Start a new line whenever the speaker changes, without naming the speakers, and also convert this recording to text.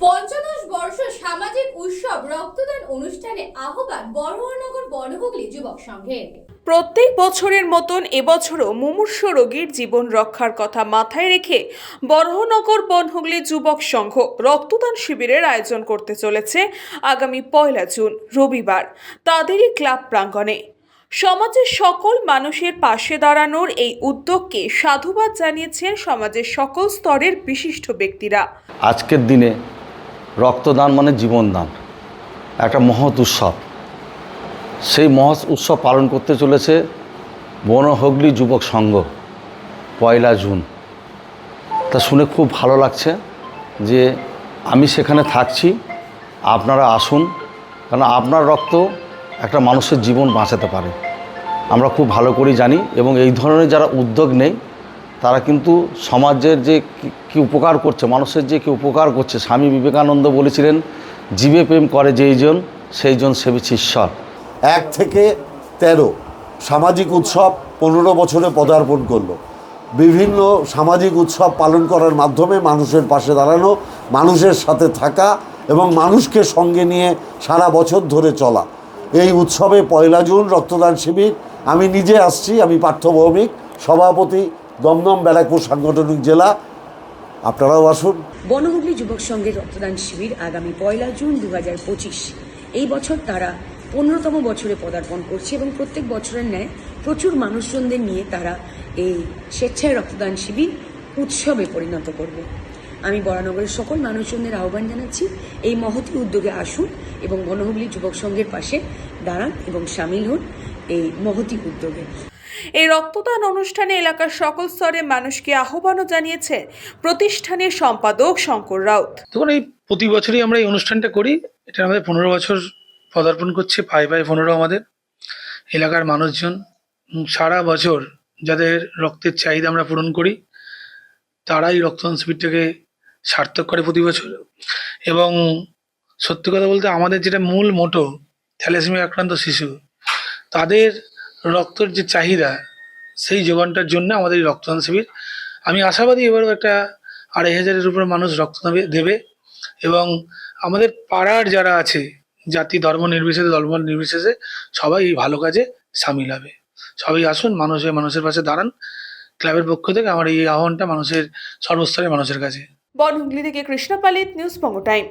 পঞ্চদশ বর্ষ সামাজিক উৎসব রক্তদান অনুষ্ঠানে আহ্বান বড়ুয়ানগর বনহুগলি যুবক সংঘের।
প্রত্যেক বছরের মতন এবছরও মুমূর্ষ রোগীর জীবন রক্ষার কথা মাথায় রেখে বরহনগর বনহুগলি যুবক সংঘ রক্তদান শিবিরের আয়োজন করতে চলেছে আগামী পয়লা জুন রবিবার। তাদেরই ক্লাব প্রাঙ্গণে। সমাজের সকল মানুষের পাশে দাঁড়ানোর এই উদ্যোগকে সাধুবাদ জানিয়েছেন সমাজের সকল স্তরের বিশিষ্ট ব্যক্তিরা।
আজকের দিনে রক্তদান মানে জীবনদান। একটা মহৎ উৎসব। সেই মহৎ উৎসব পালন করতে চলেছে বনহগলি যুবক সংঘ, পয়লা জুন। তা শুনে খুব ভালো লাগছে যে আমি সেখানে থাকছি, আপনারা আসুন কারণ আপনার রক্ত একটা মানুষের জীবন বাঁচাতে পারে। আমরা খুব ভালো করেই জানি এবং এই ধরনের যারা উদ্যোগ নেই তারা কিন্তু সমাজের যে কি- উপকার করছে, মানুষের যে কি উপকার করছে, স্বামী বিবেকানন্দ বলেছিলেন, জীবে প্রেম করে যেইজন সেইজন সেবিছে ঈশ্বর।
এক থেকে তেরো সামাজিক উৎসব পনেরো বছরে পদার্পণ করল। বিভিন্ন সামাজিক উৎসব পালন করার মাধ্যমে মানুষের পাশে দাঁড়ানো, মানুষের সাথে থাকা এবং মানুষকে সঙ্গে নিয়ে সারা বছর ধরে চলা। এই উৎসবে পয়লা জুন রক্তদান শিবির। আমি নিজে আসছি, আমি পার্থ ভৌমিক, সভাপতি দমদম ব্যারাকপুর সাংগঠনিক জেলা। আপনারাও আসুন।
বনহুগলি যুবক সংঘের রক্তদান শিবির আগামী পয়লা জুন দু হাজার পঁচিশ। এই বছর তারা পনেরোতম বছরে পদার্পণ করছে এবং প্রত্যেক বছরের ন্যায় প্রচুর মানুষজনদের নিয়ে তারা এই স্বেচ্ছায় রক্তদান শিবির উৎসবে পরিণত করবে। আমি বরানগরের সকল মানুষজনদের আহ্বান জানাচ্ছি এই মহতি উদ্যোগে আসুন এবং বনহুগলি যুবক সংঘের পাশে দাঁড়ান এবং সামিল হন এই মহতি উদ্যোগে।
এই রক্তদান অনুষ্ঠানে এলাকার সকল স্তরে মানুষকে আহ্বানও জানিয়েছে প্রতিষ্ঠানের সম্পাদক শঙ্কর রাউত।
দেখুন এই প্রতি বছরই আমরা এই অনুষ্ঠানটা করি। এটা আমাদের পনেরো বছর পদার্পণ করছে পায়ে পায়ে পনেরো আমাদের। এলাকার মানুষজন সারা বছর যাদের রক্তের চাহিদা আমরা পূরণ করি তারাই রক্তদান শিবিরটাকে সার্থক করে প্রতি বছর। এবং সত্যি কথা বলতে আমাদের যেটা মূল মোটো, থ্যালাসেমিয়া আক্রান্ত শিশু, তাদের রক্তের যে চাহিদা, সেই যোগানটার জন্য আমাদের এই রক্তদান শিবির। আমি আশাবাদী এবারও একটা আড়াই হাজারের উপর মানুষ রক্তদান দেবে। এবং আমাদের পাড়ার যারা আছে, জাতি ধর্ম নির্বিশেষে ধর্ম নির্বিশেষে সবাই এই ভালো কাজে সামিল হবে। সবাই আসুন মানুষের মানুষের পাশে দাঁড়ান। ক্লাবের পক্ষ থেকে আমার এই আহ্বানটা মানুষের, সর্বস্তরের মানুষের কাছে।
বনহুগলি থেকে কৃষ্ণপালিত নিউজ বঙ্গ টাইম।